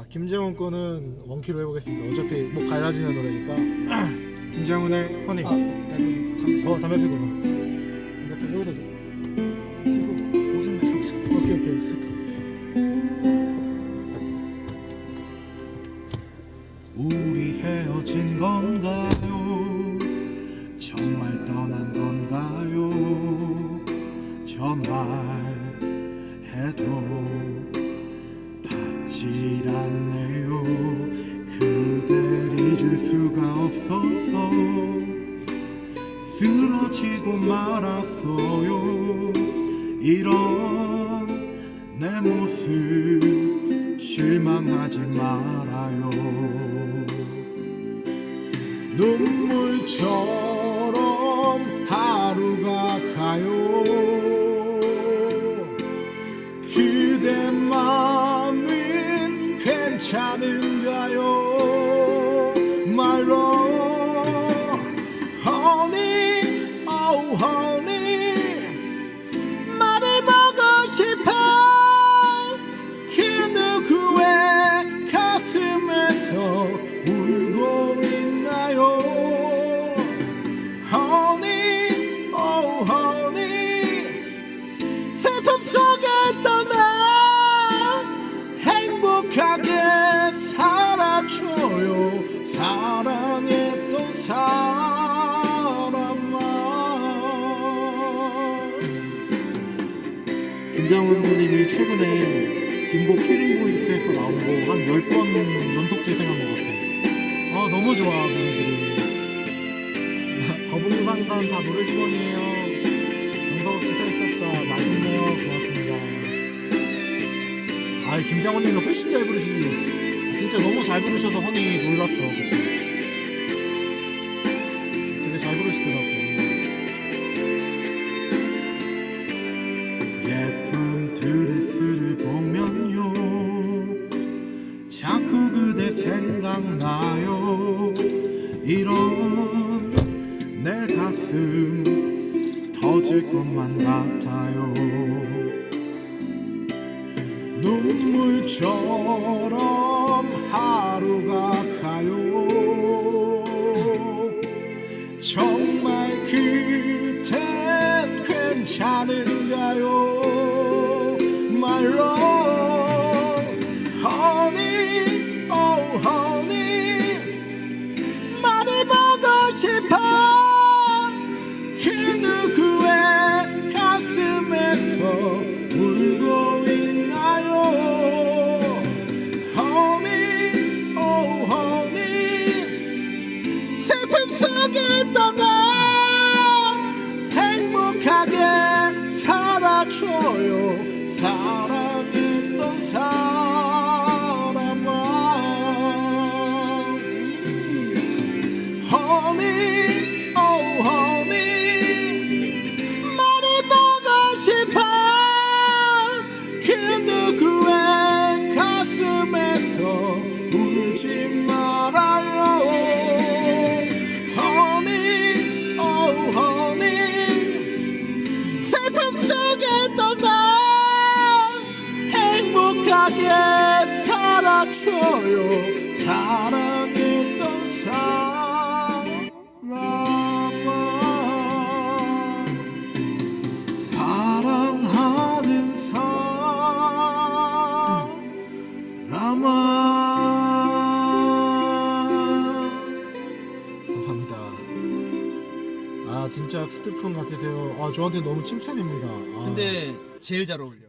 아 김재훈 거는 원키로 해보겠습니다. 어차피 목 갈라지는 노래니까. 김재훈의 허니. 아, 어 담배 피고. 담배 피고 여기다 줘. 이거 보증 내겠어. 오케이 오케이. 우리 헤어진 건가요? 정말 떠난 건가요? 전화해도 받 질 않네요. 그댈 잊을 수가 없어서 쓰러지고 말았어요. 이런 내 모습 실망하지 말아요. 눈물처럼 time 김장훈님이 최근에 김고 킬링보이스에서 나온 거 한 10번 연속 재생한 것 같아. 아, 너무 좋아, 노래들이. 거북님 한단 다 노래 주머니에요. 정석 없이 살수 없다. 맛있네요. 고맙습니다. 아, 김장훈님이 훨씬 잘 부르시지. 진짜 너무 잘 부르셔서 허니 놀랐어. 되게 잘 부르시더라고. 예 생각나요? 이런 내 가슴 터질 것만 같아요. 눈물처럼 싶어. 그 누구의 가슴에서 울고 있나요? honey oh honey 슬픔 속에 떠나 행복하게 살아줘요. 사 only 감사합니다. 아 진짜 스티픈 같으세요. 아 저한테 너무 칭찬입니다. 아. 근데 제일 잘 어울려.